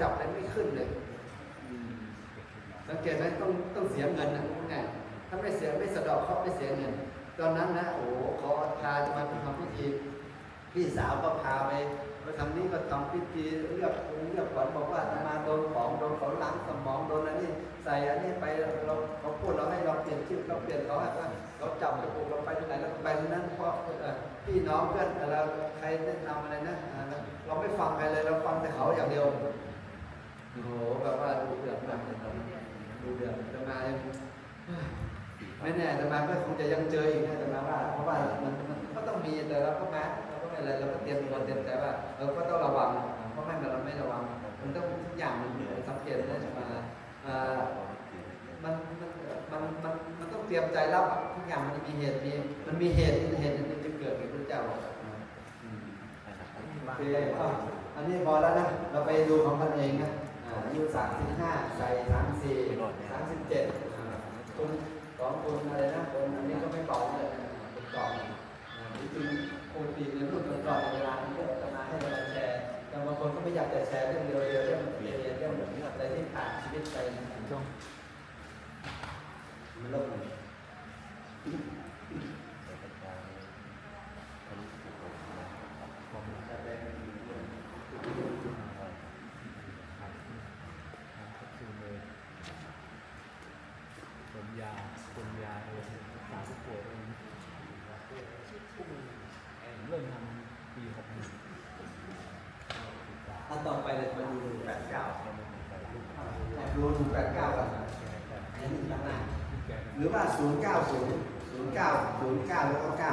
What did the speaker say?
จับอะไรไม่ขึ้นเลยสังเกตไหมต้องต้องเสียเงินนะไงถ้าไม่เสียไม่สะดอกเขาไม่เสียเงิน ตอนนั้นนะโอ้โหเขาพาจะมาทำพิธีพี่สาวก็พาไปไปทำนี้ก็ทำพิธีเลือกเลือกขวัญบอกว่าอาตมาโดนของโดนเขาล้างสมองโดนอันนี้ใส่อันนี้ไปเราเขาพูดเราให้เราเปลี่ยนชื่อเราเปลี่ยนเขาให้ว่าเราจับจมูกเราไปที่ไหนเราไปที่นั่นเพราะพี่น้องเพื่อนเราใครแนะนำอะไรนะเราไม่ฟังใครเลยเราฟังแต่เขาอย่างเดียว โอ้โหแบบว่าดูเดือดมากเลยตอนนั้นดูเดือดจะมายังไม่แน่แต่มาก็คงจะยังเจออีกนะแต่มาว่า เพราะว่ามันมันก็ต้องมีแต่เราก็แม้เราก็ไม่อะไรเราก็เตรียมตัวเตรียมใจว่าเราก็ต้องระวังเพราะไม่งั้นเราไม่ระวัง มันต้องทุกอย่างมันสังเกตได้มาอ่ามันมันมันมันมันต้องเตรียมใจรับทุกอย่างมันมีเหตุมีมันมีเหตุเหตุมันจะเกิดอย่างพระเจ้าบอกอ่าอืมโอเคอันนี้พอแล้วนะเราไปดูของกันเองนะ อายุสามสิบห้าใส่สามสี่สามสิบเจ็ดคุณสองคนอะไรนะคนอันนี้ก็ไม่เบเลยเป็นกล่องจริงๆปกติในรุ่นก่อนๆในเวลาที่ก็จะมาให้เราแชร์แต่บางคนก็ไม่อยากจะแชร์เรื่องเดียวเรื่องเรียนเรื่องอะไรที่ผ่านชีวิตไปช่วงมันลบผม ยาคนยาเองสาผู้ป่วยเองเริ่มทำปีหกหนึ่งถ้าต่อไปเราจะมาดูหนึ่งแปดเก้าดูหนึ่งแปดเก้ากันอันนี้ข้างหน้าหรือว่าศูนย์เก้าศูนย์ศูนย์เก้าศูนย์เก้าแล้วก็เก้า